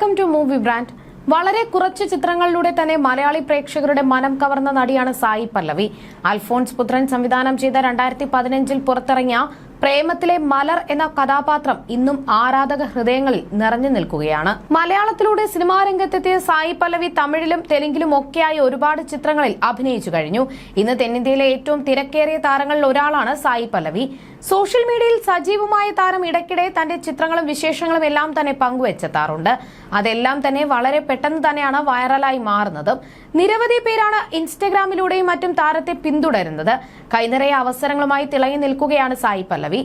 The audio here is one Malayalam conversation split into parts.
Welcome to movie brand. വളരെ കുറച്ച് ചിത്രങ്ങളിലൂടെ തന്നെ മലയാളി പ്രേക്ഷകരുടെ മനം കവർന്ന നടിയാണ് സായി പല്ലവി. അൽഫോൺസ് പുത്രൻ സംവിധാനം ചെയ്ത രണ്ടായിരത്തി പതിനഞ്ചിൽ പുറത്തിറങ്ങിയ പ്രേമത്തിലെ മലർ എന്ന കഥാപാത്രം ഇന്നും ആരാധക ഹൃദയങ്ങളിൽ നിറഞ്ഞു നിൽക്കുകയാണ്. മലയാളത്തിലൂടെ സിനിമാ രംഗത്തെത്തിയ സായി പല്ലവി തമിഴിലും തെലുങ്കിലും ഒക്കെയായി ഒരുപാട് ചിത്രങ്ങളിൽ അഭിനയിച്ചു കഴിഞ്ഞു. ഇന്ന് തെന്നിന്ത്യയിലെ ഏറ്റവും തിരക്കേറിയ താരങ്ങളിൽ ഒരാളാണ് സായി പല്ലവി. സോഷ്യൽ മീഡിയയിൽ സജീവമായ താരം ഇടയ്ക്കിടെ തന്റെ ചിത്രങ്ങളും വിശേഷങ്ങളും എല്ലാം തന്നെ പങ്കുവെച്ചെത്താറുണ്ട്. അതെല്ലാം തന്നെ വളരെ പെട്ടെന്ന് തന്നെയാണ് വൈറലായി മാറുന്നത്. നിരവധി പേരാണ് ഇൻസ്റ്റഗ്രാമിലൂടെയും മറ്റും താരത്തെ പിന്തുടരുന്നത്. കൈനിറയ അവസരങ്ങളുമായി തിളങ്ങി നിൽക്കുകയാണ് സായി പല്ലവി.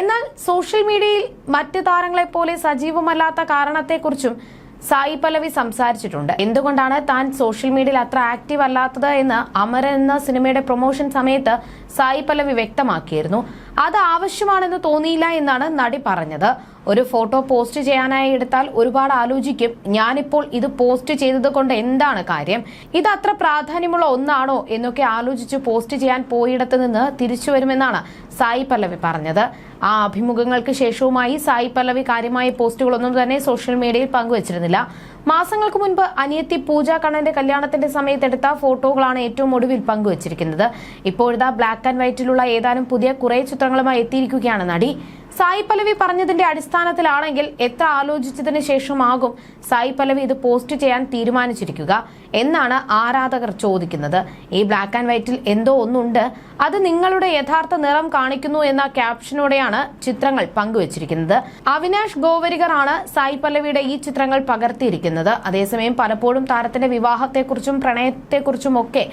എന്നാൽ സോഷ്യൽ മീഡിയയിൽ മറ്റ് താരങ്ങളെ പോലെ സജീവമല്ലാത്ത കാരണത്തെക്കുറിച്ചും സായി പല്ലവി സംസാരിച്ചിട്ടുണ്ട്. എന്തുകൊണ്ടാണ് താൻ സോഷ്യൽ മീഡിയയിൽ അത്ര ആക്റ്റീവ് അല്ലാത്തത് എന്ന് അമരൻ എന്ന സിനിമയുടെ പ്രൊമോഷൻ സമയത്ത് സായി പല്ലവി വ്യക്തമാക്കിയിരുന്നു. അത് ആവശ്യമാണെന്ന് തോന്നിയില്ല എന്നാണ് നടി പറഞ്ഞത്. ഒരു ഫോട്ടോ പോസ്റ്റ് ചെയ്യാനായി എടുത്താൽ ഒരുപാട് ആലോചിക്കും. ഞാനിപ്പോൾ ഇത് പോസ്റ്റ് ചെയ്തത് കൊണ്ട് എന്താണ് കാര്യം? ഇത് അത്ര പ്രാധാന്യമുള്ള ഒന്നാണോ എന്നൊക്കെ ആലോചിച്ച് പോസ്റ്റ് ചെയ്യാൻ പോയിടത്ത് നിന്ന് തിരിച്ചു വരുമെന്നാണ് സായി പല്ലവി പറഞ്ഞത്. ആ അഭിമുഖങ്ങൾക്ക് ശേഷവുമായി സായി പല്ലവി കാര്യമായ പോസ്റ്റുകളൊന്നും തന്നെ സോഷ്യൽ മീഡിയയിൽ പങ്കുവച്ചിരുന്നില്ല. മാസങ്ങൾക്ക് മുൻപ് അനിയത്തി പൂജ കണ്ണന്റെ കല്യാണത്തിന്റെ സമയത്തെടുത്ത ഫോട്ടോകളാണ് ഏറ്റവും ഒടുവിൽ പങ്കുവച്ചിരിക്കുന്നത്. ഇപ്പോഴത്തെ ബ്ലാക്ക് ആൻഡ് വൈറ്റിലുള്ള ഏതാനും പുതിയ കുറെ ചിത്രങ്ങളുമായി എത്തിയിരിക്കുകയാണ് നടി. സായി പലവി പറഞ്ഞതിന്റെ അടിസ്ഥാനത്തിലാണെങ്കിൽ എത്ര ആലോചിച്ചതിന് ശേഷമാകും സായി പലവി ഇത് പോസ്റ്റ് ചെയ്യാൻ തീരുമാനിച്ചിരിക്കുക എന്നാണ് ആരാധകർ ചോദിക്കുന്നത്. ഈ ബ്ലാക്ക് ആൻഡ് വൈറ്റിൽ എന്തോ ഒന്നുണ്ട്. അത് നിങ്ങളുടെ യഥാർത്ഥ നിറം കാണിക്കുന്നു എന്ന ക്യാപ്ഷനോടെയാണ് ചിത്രങ്ങൾ പങ്കുവച്ചിരിക്കുന്നത്. അവിനാഷ് ഗോവരികർ ആണ് സായി പല്ലവിയുടെ ഈ ചിത്രങ്ങൾ പകർത്തിയിരിക്കുന്നത്. അതേസമയം പലപ്പോഴും താരത്തിന്റെ വിവാഹത്തെക്കുറിച്ചും പ്രണയത്തെക്കുറിച്ചും ഒക്കെ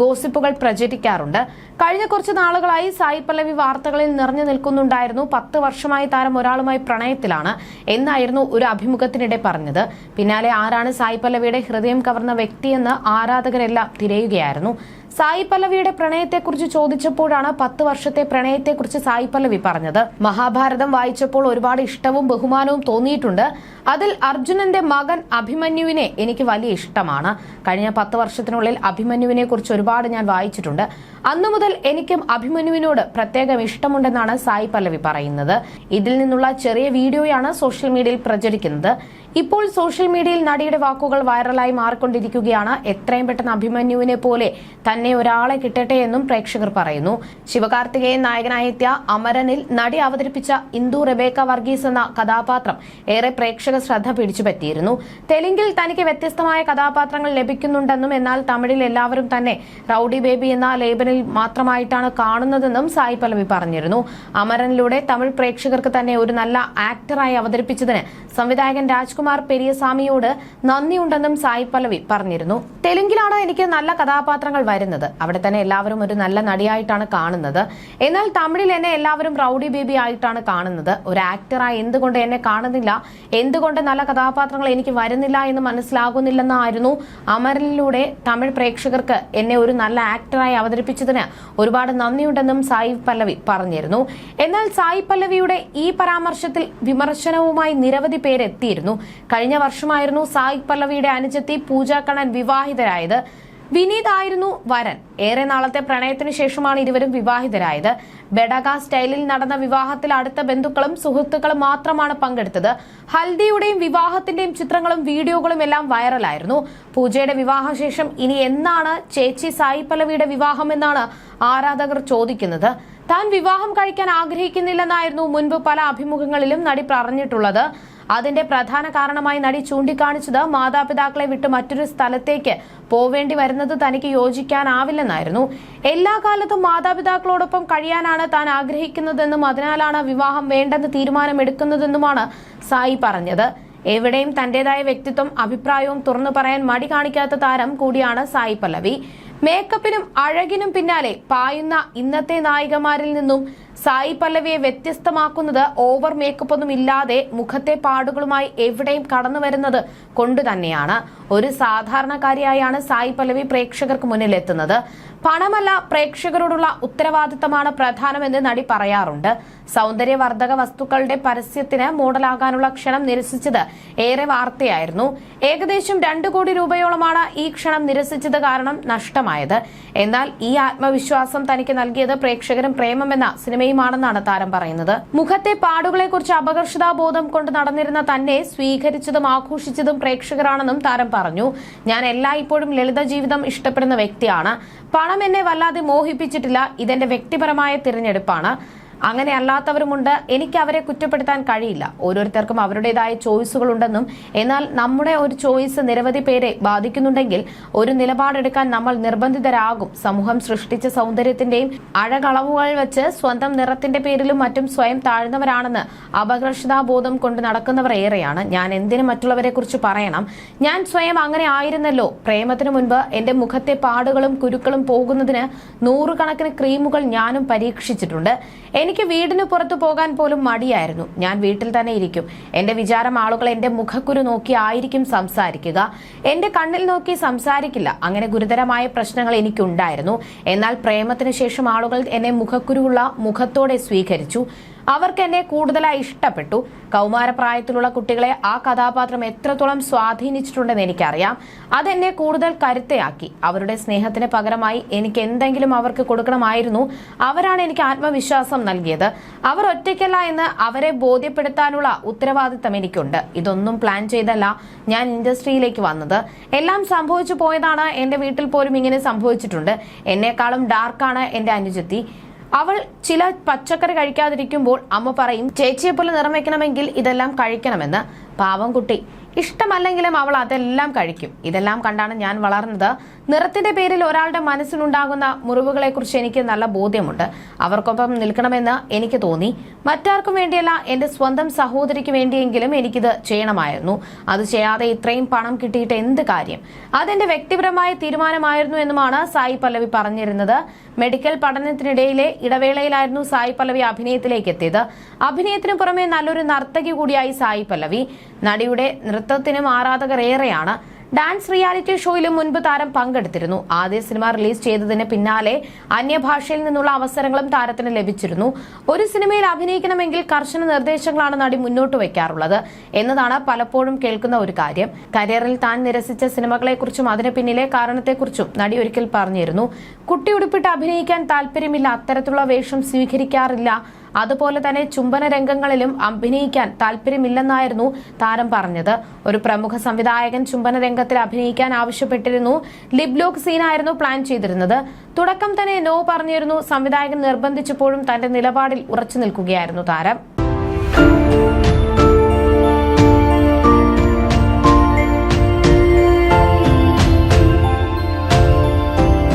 ഗോസിപ്പുകൾ പ്രചരിക്കാറുണ്ട് കഴിഞ്ഞ കുറച്ച് നാളുകളായി സായി പല്ലവി വാർത്തകളിൽ നിറഞ്ഞു നിൽക്കുന്നുണ്ടായിരുന്നു. പത്ത് വർഷമായി താരം ഒരാളുമായി പ്രണയത്തിലാണ് എന്നായിരുന്നു ഒരു അഭിമുഖത്തിനിടെ പറഞ്ഞത്. പിന്നാലെ ആരാണ് സായി പല്ലവിയുടെ ഹൃദയം കവർന്ന വ്യക്തിയെന്ന് ആരാധകരെല്ലാം തിരയുകയായിരുന്നു. സായി പല്ലവിയുടെ പ്രണയത്തെക്കുറിച്ച് ചോദിച്ചപ്പോഴാണ് പത്ത് വർഷത്തെ പ്രണയത്തെക്കുറിച്ച് സായി പല്ലവി പറഞ്ഞത്. മഹാഭാരതം വായിച്ചപ്പോൾ ഒരുപാട് ഇഷ്ടവും ബഹുമാനവും തോന്നിയിട്ടുണ്ട്. അതിൽ അർജുനന്റെ മകൻ അഭിമന്യുവിനെ എനിക്ക് വലിയ ഇഷ്ടമാണ്. കഴിഞ്ഞ പത്ത് വർഷത്തിനുള്ളിൽ അഭിമന്യുവിനെ കുറിച്ച് ഒരുപാട് ഞാൻ വായിച്ചിട്ടുണ്ട്. അന്നു മുതൽ എനിക്കും അഭിമന്യുവിനോട് പ്രത്യേകം ഇഷ്ടമുണ്ടെന്നാണ് സായി പല്ലവി പറയുന്നത്. ഇതിൽ നിന്നുള്ള ചെറിയ വീഡിയോയാണ് സോഷ്യൽ മീഡിയയിൽ പ്രചരിക്കുന്നത്. ഇപ്പോൾ സോഷ്യൽ മീഡിയയിൽ നടിയുടെ വാക്കുകൾ വൈറലായി മാറിക്കൊണ്ടിരിക്കുകയാണ്. എത്രയും പെട്ടെന്ന് അഭിമന്യുവിനെ പോലെ തന്നെ ഒരാളെ കിട്ടട്ടെ എന്നും പ്രേക്ഷകർ പറയുന്നു. ശിവകാർത്തികേയൻ നായകനായെത്തിയ അമരനിൽ നടി അവതരിപ്പിച്ച ഇന്ദു റെബേക്ക വർഗീസ് എന്ന കഥാപാത്രം ഏറെ പ്രേക്ഷക ശ്രദ്ധ പിടിച്ചുപറ്റിയിരുന്നു. തെലുങ്കിൽ തനിക്ക് വ്യത്യസ്തമായ കഥാപാത്രങ്ങൾ ലഭിക്കുന്നുണ്ടെന്നും എന്നാൽ തമിഴിൽ എല്ലാവരും തന്നെ റൌഡി ബേബി എന്ന ലേബനിൽ മാത്രമായിട്ടാണ് കാണുന്നതെന്നും സായി പല്ലവി പറഞ്ഞിരുന്നു. അമരനിലൂടെ തമിഴ് പ്രേക്ഷകർക്ക് തന്നെ ഒരു നല്ല ആക്ടറായി അവതരിപ്പിച്ചതിന് സംവിധായകൻ രാജ്കുമാർ പെരിയസ്വാമിയോട് നന്ദിയുണ്ടെന്നും സായി പല്ലവി പറഞ്ഞിരുന്നു. തെലുങ്കിലാണ് എനിക്ക് നല്ല കഥാപാത്രങ്ങൾ വരുന്നത്. അവിടെ തന്നെ എല്ലാവരും ഒരു നല്ല നടിയായിട്ടാണ് കാണുന്നത്. എന്നാൽ തമിഴിൽ എന്നെ എല്ലാവരും റൌഡി ബേബി ആയിട്ടാണ് കാണുന്നത്. ഒരു ആക്ടറായി എന്തുകൊണ്ട് എന്നെ കാണുന്നില്ല? എന്തുകൊണ്ട് നല്ല കഥാപാത്രങ്ങൾ എനിക്ക് വരുന്നില്ല എന്ന് മനസ്സിലാകുന്നില്ലെന്നായിരുന്നു അമരിലൂടെ തമിഴ് പ്രേക്ഷകർക്ക് എന്നെ ഒരു നല്ല ആക്ടറായി അവതരിപ്പിച്ചതിന് ഒരുപാട് നന്ദിയുണ്ടെന്നും സായി പല്ലവി പറഞ്ഞിരുന്നു. എന്നാൽ സായി പല്ലവിയുടെ ഈ പരാമർശത്തിൽ വിമർശനവുമായി നിരവധി പേരെത്തിയിരുന്നു. കഴിഞ്ഞ വർഷമായിരുന്നു സായി പല്ലവിയുടെ അനുജത്തി പൂജ കണ്ണൻ വിവാഹിതരായത്. വിനീത് ആയിരുന്നു വരൻ. ഏറെ നാളത്തെ പ്രണയത്തിനു ശേഷമാണ് ഇരുവരും വിവാഹിതരായത്. ബെഡഗ സ്റ്റൈലിൽ നടന്ന വിവാഹത്തിൽ അടുത്ത ബന്ധുക്കളും സുഹൃത്തുക്കളും മാത്രമാണ് പങ്കെടുത്തത്. ഹൽദിയുടെയും വിവാഹത്തിന്റെയും ചിത്രങ്ങളും വീഡിയോകളും എല്ലാം വൈറലായിരുന്നു. പൂജയുടെ വിവാഹശേഷം ഇനി എന്നാണ് ചേച്ചി സായി പല്ലവിയുടെ വിവാഹം എന്നാണ് ആരാധകർ ചോദിക്കുന്നത്. താൻ വിവാഹം കഴിക്കാൻ ആഗ്രഹിക്കുന്നില്ലെന്നായിരുന്നു മുൻപ് പല അഭിമുഖങ്ങളിലും നടി പറഞ്ഞിട്ടുള്ളത്. അതിന്റെ പ്രധാന കാരണമായി നടി ചൂണ്ടിക്കാണിച്ചത് മാതാപിതാക്കളെ വിട്ട് മറ്റൊരു സ്ഥലത്തേക്ക് പോവേണ്ടി വരുന്നത് തനിക്ക് യോജിക്കാനാവില്ലെന്നായിരുന്നു. എല്ലാ കാലത്തും മാതാപിതാക്കളോടൊപ്പം കഴിയാനാണ് താൻ ആഗ്രഹിക്കുന്നതെന്നും അതിനാലാണ് വിവാഹം വേണ്ടെന്ന് തീരുമാനമെടുക്കുന്നതെന്നുമാണ് സായി പറഞ്ഞത്. എവിടെയും തന്റേതായ വ്യക്തിത്വം അഭിപ്രായവും തുറന്നു പറയാൻ മടി കാണിക്കാത്ത താരം കൂടിയാണ് സായി പല്ലവി. മേക്കപ്പിനും അഴകിനും പിന്നാലെ പായുന്ന ഇന്നത്തെ നായികമാരിൽ നിന്നും സായി പല്ലവിയെ വ്യത്യസ്തമാക്കുന്നത് ഓവർ മേക്കപ്പ് ഒന്നും ഇല്ലാതെ മുഖത്തെ പാടുകളുമായി എവിടെയും കടന്നു വരുന്നത് കൊണ്ട് തന്നെയാണ്. ഒരു സാധാരണക്കാരിയായാണ് സായി പല്ലവി പ്രേക്ഷകർക്ക് മുന്നിൽ എത്തുന്നത് പണമല്ല പ്രേക്ഷകരോടുള്ള ഉത്തരവാദിത്തമാണ് പ്രധാനമെന്ന് നടി പറയാറുണ്ട്. സൗന്ദര്യവർദ്ധക വസ്തുക്കളുടെ പരസ്യത്തിന് മോഡലാകാനുള്ള ക്ഷണം നിരസിച്ചത് ഏറെ വാർത്തയായിരുന്നു. ഏകദേശം രണ്ടു കോടി രൂപയോളമാണ് ഈ ക്ഷണം നിരസിച്ചത് കാരണം നഷ്ടമായത്. എന്നാൽ ഈ ആത്മവിശ്വാസം തനിക്ക് നൽകിയത് പ്രേക്ഷകരും പ്രേമമെന്ന സിനിമയുമാണെന്നാണ് താരം പറയുന്നത്. മുഖത്തെ പാടുകളെക്കുറിച്ച് അപകർഷതാബോധം കൊണ്ട് നടന്നിരുന്ന തന്നെ സ്വീകരിച്ചതും ആഘോഷിച്ചതും പ്രേക്ഷകരാണെന്നും താരം പറഞ്ഞു. ഞാൻ എല്ലായ്പ്പോഴും ലളിത ജീവിതം ഇഷ്ടപ്പെടുന്ന വ്യക്തിയാണ്. പണം എന്നെ വല്ലാതെ മോഹിപ്പിച്ചിട്ടില്ല. ഇതെന്റെ വ്യക്തിപരമായ തിരഞ്ഞെടുപ്പാണ്. അങ്ങനെ അല്ലാത്തവരുമുണ്ട്. എനിക്ക് അവരെ കുറ്റപ്പെടുത്താൻ കഴിയില്ല. ഓരോരുത്തർക്കും അവരുടേതായ ചോയ്സുകൾ ഉണ്ടെന്നും എന്നാൽ നമ്മുടെ ഒരു ചോയ്സ് നിരവധി പേരെ ബാധിക്കുന്നുണ്ടെങ്കിൽ ഒരു നിലപാടെടുക്കാൻ നമ്മൾ നിർബന്ധിതരാകും. സമൂഹം സൃഷ്ടിച്ച സൗന്ദര്യത്തിന്റെയും അഴകളവുകൾ വെച്ച് സ്വന്തം നിറത്തിന്റെ പേരിലും മറ്റും സ്വയം താഴ്ന്നവരാണെന്ന് അപകർഷതാബോധം കൊണ്ട് നടക്കുന്നവർ ഏറെയാണ്. ഞാൻ എന്തിനു മറ്റുള്ളവരെ കുറിച്ച് പറയണം? ഞാൻ സ്വയം അങ്ങനെ ആയിരുന്നല്ലോ. പ്രേമത്തിനു മുൻപ് എന്റെ മുഖത്തെ പാടുകളും കുരുക്കളും പോകുന്നതിന് നൂറുകണക്കിന് ക്രീമുകൾ ഞാനും പരീക്ഷിച്ചിട്ടുണ്ട്. എനിക്ക് വീടിന് പുറത്തു പോകാൻ പോലും മടിയായിരുന്നു. ഞാൻ വീട്ടിൽ തന്നെ ഇരിക്കും. എന്റെ വിചാരം ആളുകൾ എന്റെ മുഖക്കുരു നോക്കി ആയിരിക്കും സംസാരിക്കുക. എന്റെ കണ്ണിൽ നോക്കി സംസാരിക്കില്ല. അങ്ങനെ ഗുരുതരമായ പ്രശ്നങ്ങൾ എനിക്കുണ്ടായിരുന്നു. എന്നാൽ പ്രേമത്തിന് ശേഷം ആളുകൾ എന്നെ മുഖക്കുരുവുള്ള മുഖത്തോടെ സ്വീകരിച്ചു. അവർക്ക് എന്നെ കൂടുതലായി ഇഷ്ടപ്പെട്ടു. കൗമാരപ്രായത്തിലുള്ള കുട്ടികളെ ആ കഥാപാത്രം എത്രത്തോളം സ്വാധീനിച്ചിട്ടുണ്ടെന്ന് എനിക്കറിയാം. അതെന്നെ കൂടുതൽ കരുത്തയാക്കി. അവരുടെ സ്നേഹത്തിന് പകരമായി എനിക്ക് എന്തെങ്കിലും അവർക്ക് കൊടുക്കണമായിരുന്നു. അവരാണ് എനിക്ക് ആത്മവിശ്വാസം നൽകിയത്. അവർ ഒറ്റയ്ക്കല്ല എന്ന് അവരെ ബോധ്യപ്പെടുത്താനുള്ള ഉത്തരവാദിത്തം എനിക്കുണ്ട്. ഇതൊന്നും പ്ലാൻ ചെയ്തല്ല ഞാൻ ഇൻഡസ്ട്രിയിലേക്ക് വന്നത്. എല്ലാം സംഭവിച്ചു പോയതാണ് എന്റെ വീട്ടിൽ പോലും ഇങ്ങനെ സംഭവിച്ചിട്ടുണ്ട്. എന്നെക്കാളും ഡാർക്കാണ് എന്റെ അനുജത്തി. അവൾ ചില പച്ചക്കറി കഴിക്കാതിരിക്കുമ്പോൾ അമ്മ പറയും ചേച്ചിയെ പോലെ നിറം വെക്കണമെങ്കിൽ ഇതെല്ലാം കഴിക്കണമെന്ന്. പാവം കുട്ടി. ഇഷ്ടമല്ലെങ്കിലും അവൾ അതെല്ലാം കഴിക്കും. ഇതെല്ലാം കണ്ടാണ് ഞാൻ വളർന്നത്. നിറത്തിന്റെ പേരിൽ ഒരാളുടെ മനസ്സിനുണ്ടാകുന്ന മുറിവുകളെ കുറിച്ച് എനിക്ക് നല്ല ബോധ്യമുണ്ട്. അവർക്കൊപ്പം നിൽക്കണമെന്ന് എനിക്ക് തോന്നി. മറ്റാർക്കും വേണ്ടിയല്ല എന്റെ സ്വന്തം സഹോദരിക്ക് വേണ്ടിയെങ്കിലും എനിക്കിത് ചെയ്യണമായിരുന്നു. അത് ചെയ്യാതെ ഇത്രയും പണം കിട്ടിയിട്ട് എന്ത് കാര്യം? അതെന്റെ വ്യക്തിപരമായ തീരുമാനമായിരുന്നു എന്നുമാണ് സായി പല്ലവി പറഞ്ഞിരുന്നത്. മെഡിക്കൽ പഠനത്തിനിടയിലെ ഇടവേളയിലായിരുന്നു സായി പല്ലവി അഭിനയത്തിലേക്ക് എത്തിയത്. അഭിനയത്തിന് പുറമെ നല്ലൊരു നർത്തകി കൂടിയായി സായി പല്ലവി. നടിയുടെ നൃത്തത്തിനും ആരാധകർ ഏറെയാണ്. ഡാൻസ് റിയാലിറ്റി ഷോയിലും മുൻപ് താരം പങ്കെടുത്തിരുന്നു. ആദ്യ സിനിമ റിലീസ് ചെയ്തതിന് പിന്നാലെ അന്യഭാഷയിൽ നിന്നുള്ള അവസരങ്ങളും താരത്തിന് ലഭിച്ചിരുന്നു. ഒരു സിനിമയിൽ അഭിനയിക്കണമെങ്കിൽ കർശന നിർദ്ദേശങ്ങളാണ് നടി മുന്നോട്ട് വയ്ക്കാറുള്ളത് എന്നതാണ് പലപ്പോഴും കേൾക്കുന്ന ഒരു കാര്യം. കരിയറിൽ താൻ നിരസിച്ച സിനിമകളെക്കുറിച്ചും അതിന് പിന്നിലെ കാരണത്തെക്കുറിച്ചും നടി ഒരിക്കൽ പറഞ്ഞിരുന്നു. കുട്ടി ഉടുപ്പിട്ട് അഭിനയിക്കാൻ താല്പര്യമില്ല അത്തരത്തിലുള്ള വേഷം സ്വീകരിക്കാറില്ല അതുപോലെ തന്നെ ചുംബന രംഗങ്ങളിലും അഭിനയിക്കാൻ താല്പര്യമില്ലെന്നായിരുന്നു താരം പറഞ്ഞത്. ഒരു പ്രമുഖ സംവിധായകൻ ചുംബന രംഗത്തിൽ അഭിനയിക്കാൻ ആവശ്യപ്പെട്ടിരുന്നു. ലിബ്ലോക്ക് സീനായിരുന്നു പ്ലാൻ ചെയ്തിരുന്നത്. തുടക്കം തന്നെ നോ പറഞ്ഞിരുന്നു. സംവിധായകൻ നിർബന്ധിച്ചപ്പോഴും തന്റെ നിലപാടിൽ ഉറച്ചു നിൽക്കുകയായിരുന്നു താരം.